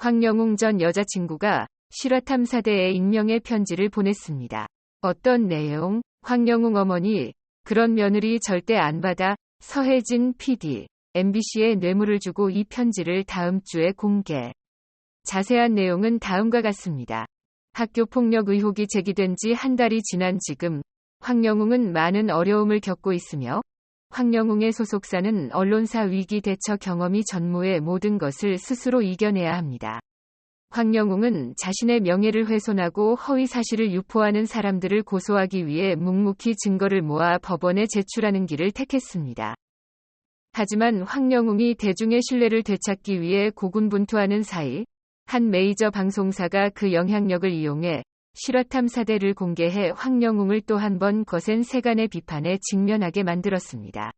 황영웅 전 여자친구가 실화 탐사대에 익명의 편지를 보냈습니다. 어떤 내용? 황영웅 어머니, 그런 며느리 절대 안 받아. 서혜진 PD, MBC에 뇌물을 주고 이 편지를 다음 주에 공개. 자세한 내용은 다음과 같습니다. 학교 폭력 의혹이 제기된 지 한 달이 지난 지금, 황영웅은 많은 어려움을 겪고 있으며, 황영웅의 소속사는 언론사 위기 대처 경험이 전무의 모든 것을 스스로 이겨내야 합니다. 황영웅은 자신의 명예를 훼손하고 허위 사실을 유포하는 사람들을 고소하기 위해 묵묵히 증거를 모아 법원에 제출하는 길을 택했습니다. 하지만 황영웅이 대중의 신뢰를 되찾기 위해 고군분투하는 사이, 한 메이저 방송사가 그 영향력을 이용해 실화탐사대를 공개해 황영웅을 또 한 번 거센 세간의 비판에 직면하게 만들었습니다.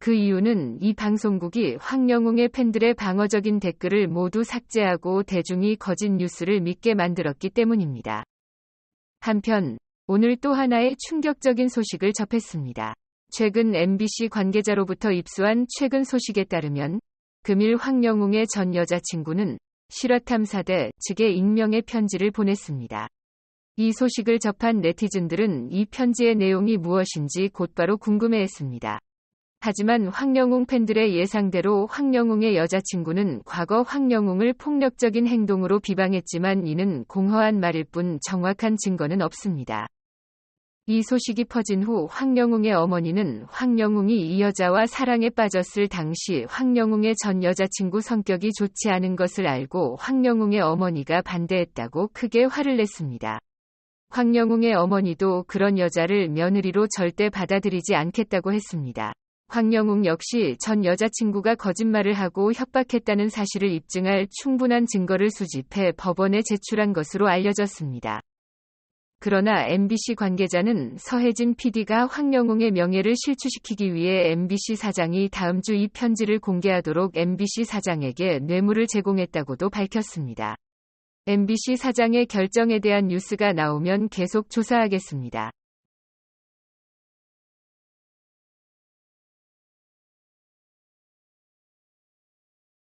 그 이유는 이 방송국이 황영웅의 팬들의 방어적인 댓글을 모두 삭제하고 대중이 거짓 뉴스를 믿게 만들었기 때문입니다. 한편, 오늘 또 하나의 충격적인 소식을 접했습니다. 최근 MBC 관계자로부터 입수한 최근 소식에 따르면, 금일 황영웅의 전 여자친구는 실화탐사대 측에 익명의 편지를 보냈습니다. 이 소식을 접한 네티즌들은 이 편지의 내용이 무엇인지 곧바로 궁금해했습니다. 하지만 황영웅 팬들의 예상대로 황영웅의 여자친구는 과거 황영웅을 폭력적인 행동으로 비방했지만 이는 공허한 말일 뿐 정확한 증거는 없습니다. 이 소식이 퍼진 후 황영웅의 어머니는 황영웅이 이 여자와 사랑에 빠졌을 당시 황영웅의 전 여자친구 성격이 좋지 않은 것을 알고 황영웅의 어머니가 반대했다고 크게 화를 냈습니다. 황영웅의 어머니도 그런 여자를 며느리로 절대 받아들이지 않겠다고 했습니다. 황영웅 역시 전 여자친구가 거짓말을 하고 협박했다는 사실을 입증할 충분한 증거를 수집해 법원에 제출한 것으로 알려졌습니다. 그러나 MBC 관계자는 서혜진 PD가 황영웅의 명예를 실추시키기 위해 MBC 사장이 다음 주 이 편지를 공개하도록 MBC 사장에게 뇌물을 제공했다고도 밝혔습니다. MBC 사장의 결정에 대한 뉴스가 나오면 계속 조사하겠습니다.